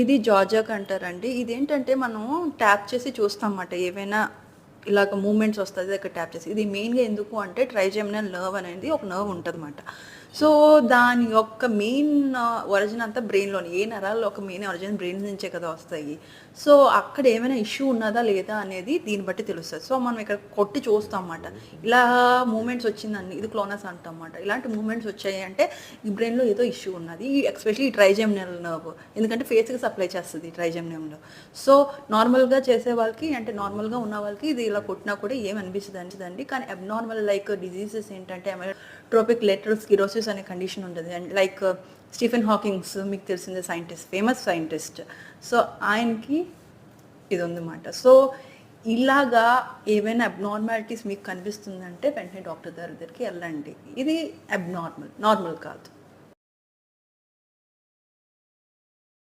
ఇది జార్జాక్ అంటారండి. ఇదేంటంటే మనం ట్యాప్ చేసి చూస్తాం అన్నమాట ఏవైనా ఇలాగ మూమెంట్స్ వస్తుంది అక్కడ ట్యాప్ చేసి. ఇది మెయిన్గా ఎందుకు అంటే ట్రైజెమినల్ నర్వ్ అనేది ఒక నర్వ్ ఉంటుంది అన్నమాట సో దాని యొక్క మెయిన్ ఒరిజిన్ అంతా బ్రెయిన్లోని ఏ నరాలు ఒక మెయిన్ ఒరిజిన్ బ్రెయిన్ నుంచే కదా వస్తాయి. సో అక్కడ ఏమైనా ఇష్యూ ఉన్నదా లేదా అనేది దీన్ని బట్టి తెలుస్తుంది. సో మనం ఇక్కడ కొట్టి చూస్తాం అన్నమాట ఇలా మూమెంట్స్ వచ్చిందండి ఇది క్లోనస్ అంటాం అన్నమాట ఇలాంటి మూమెంట్స్ వచ్చాయి అంటే ఈ బ్రెయిన్లో ఏదో ఇష్యూ ఉన్నది. ఎస్పెషల్లీ ట్రైజెమినల్ నర్వ్ ఎందుకంటే ఫేస్కి సప్లై చేస్తుంది ట్రైజెమినియంలో సో నార్మల్గా చేసే వాళ్ళకి అంటే నార్మల్గా ఉన్న వాళ్ళకి ఇది ఇలా కొట్టినా కూడా ఏం అనిపిస్తుంది అనిపిస్తుంది కానీ అబ్నార్మల్ లైక్ డిజీజెస్ ఏంటంటే ట్రోపిక్ లెటర్స్ స్కిరోసిస్ అనే కండిషన్ ఉంటుంది. అండ్ లైక్ స్టీఫెన్ హాకింగ్స్ మీకు తెలిసిందే సైంటిస్ట్ ఫేమస్ సైంటిస్ట్ సో ఆయనకి ఇది ఉందన్నమాట సో ఇలాగా ఏవైనా అబ్నార్మాలిటీస్ మీకు కనిపిస్తుందంటే వెంటనే డాక్టర్ దగ్గరికి వెళ్ళండి. ఇది అబ్నార్మల్ నార్మల్ కాదు.